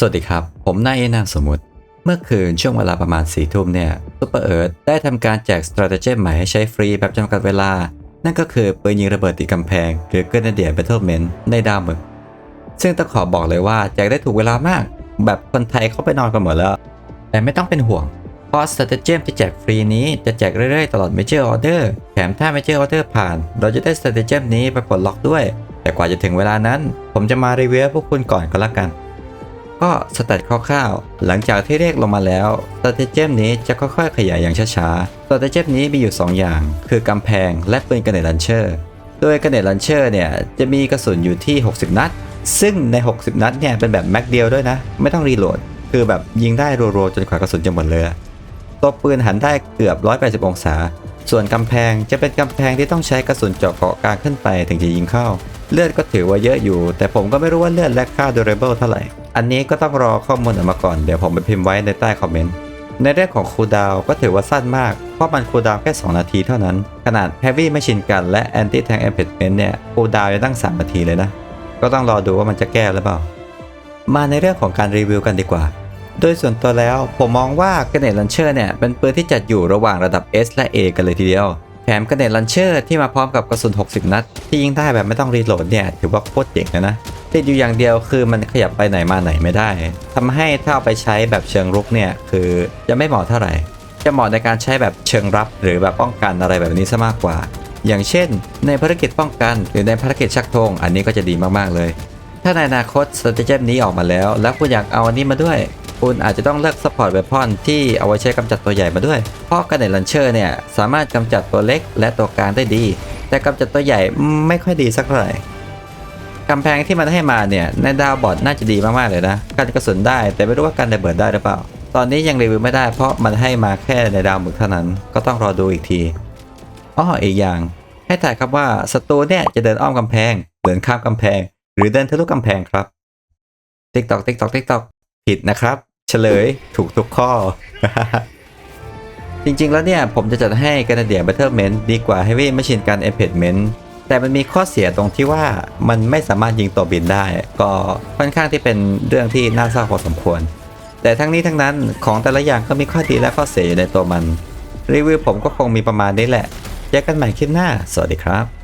สวัสดีครับ ผมนายเอนามสมมุติ เมื่อคืนช่วงเวลาประมาณ4ี่ทุ่มเนี่ยซูเปอร์เอิร์ธได้ทำการแจกสตร a t e g y ใหม่ให้ใช้ฟรีแบบจำกัดเวลา นั่นก็คือปืนยิงระเบิดติดกำแพง หรือ Grenadier Battlement ในดาวมึกซึ่งต้องขอบอกเลยว่าแจกได้ถูกเวลามาก แบบคนไทยเข้าไปนอนกันหมดแล้ว แต่ไม่ต้องเป็นห่วงเพราะ Stratagem ที่แจกฟรีนี้จะแจกเรื่อยๆ ตลอด Major Order แถมถ้า Major Order ผ่าน เราจะได้ Stratagem นี้ไปปลดล็อกด้วย แต่กว่าจะถึงเวลานั้น ผมจะมารีวิวพวกคุณก่อนก็แล้วกัน ก็สแตทคร่าวๆ หลังจากที่เรียกลงมาแล้วสเตเจมนี้จะค่อยๆ ขยายอย่างช้าๆสเตเจมนี้มีอยู่ 2 อย่าง คือกำแพงและปืนกระเนตลันเชอร์ โดยกระเนตลันเชอร์เนี่ยจะมีกระสุนอยู่ที่ 60 นัด ซึ่งใน 60 นัดเนี่ยเป็นแบบแม็กเดียวด้วยนะ ไม่ต้องรีโหลด คือแบบยิงได้รัวๆจนกว่ากระสุนจะหมดเลย ตัวปืนหันได้เกือบ 180 องศา ส่วนกำแพงจะเป็นกำแพงที่ต้องใช้กระสุนเจาะเกาะกลางขึ้นไปถึงจะยิงเข้า เลือดก็ถือว่าเยอะอยู่ แต่ผมก็ไม่รู้ว่าเลือดและค่า durable เท่าไหร่ อันนี้ก็ต้องรอข้อมูลออกมาก่อน เดี๋ยวผมไปพิมพ์ไว้ในใต้คอมเมนต์ ในเรื่องของคูดาวก็ถือว่าสั้นมาก เพราะมันคูดาวแค่ 2 นาทีเท่านั้น ขนาด Heavy Machine Gun และ Anti Tank Impediment เนี่ยคูดาวยังตั้ง 3 นาทีเลยนะ ก็ต้องรอดูว่ามันจะแก้หรือเปล่า มาในเรื่องของการรีวิวกันดีกว่า โดยส่วนตัวแล้วผมมองว่า g ก n เนตลันเชอร์เนี่ยเป็นปืนที่จัดอยู่ระหว่างระดับ S และ A กันเลยทีเดียวแถม g ก n เนลันเชอร์ที่มาพร้อมกับกระสุน 60 นัด ที่ยิงได้แบบไม่ต้องรีโหลดเนี่ย ถือว่าโคตรเจ๋งเลยนะ ติดอยู่อย่างเดียวคือมันขยับไปไหนมาไหนไม่ได้ทำให้ถ้าเอาไปใช้แบบเชิงรุกเนี่ยคือจะไม่เหมาะเท่าไหร่ จะเหมาะในการใช้แบบเชิงรับหรือแบบป้องกันอะไรแบบนี้ซะมากกว่า อย่างเช่น ในภารกิจป้องกันหรือในภารกิจชักธงอันนี้ก็จะดีมากๆเลย ถ้าในอนาคตสเต a จมนี้ออกมาแล้ว แล้วคุณอยากเอาอันนี้มาด้วยคุณอาจจะต้องเลือกซัพพอร์ตเวพอนที่เอาไว้ใช้กำจัดตัวใหญ่มาด้วย เพราะกันเนลันเชอร์เนี่ย สามารถกำจัดตัวเล็กและตัวกลางได้ดี แต่กำจัดตัวใหญ่ไม่ค่อยดีสักเท่าไหร่ กำแพงที่มันให้มาเนี่ยในดาวบอดน่าจะดีมากๆเลยนะกันกระสุนได้แต่ไม่รู้ว่ากันระเบิดได้หรือเปล่า ตอนนี้ยังรีวิวไม่ได้เพราะมันให้มาแค่ในดาวหมึกเท่านั้น ก็ต้องรอดูอีกทีอ้ออีกอย่าง ให้ถ่ายครับว่าศัตรูเนี่ยจะเดินอ้อมกำแพง เดินข้ามกำแพง หรือเดินทะลุกำแพงครับติ๊กตอกติ๊กตอกติ๊กตอกผิดนะครับ เฉลยถูกทุกข้อ จริงๆแล้วเนี่ยผมจะจัดให้ก r นเดีย Battlement ดีกว่า Heavy Machine Gun Impediment แต่มันมีข้อเสียตรงที่ว่ามันไม่สามารถยิงตัวบินได้ ก็ค่อนข้างที่เป็นเรื่องที่น่าเศร้าพอสมควร แต่ทั้งนี้ทั้งนั้นของแต่ละอย่างก็มีข้อดีและข้อเสียอยู่ในตัวมัน รีวิวผมก็คงมีประมาณนี้แหละเจอกันใหม่คลิปหน้า สวัสดีครับ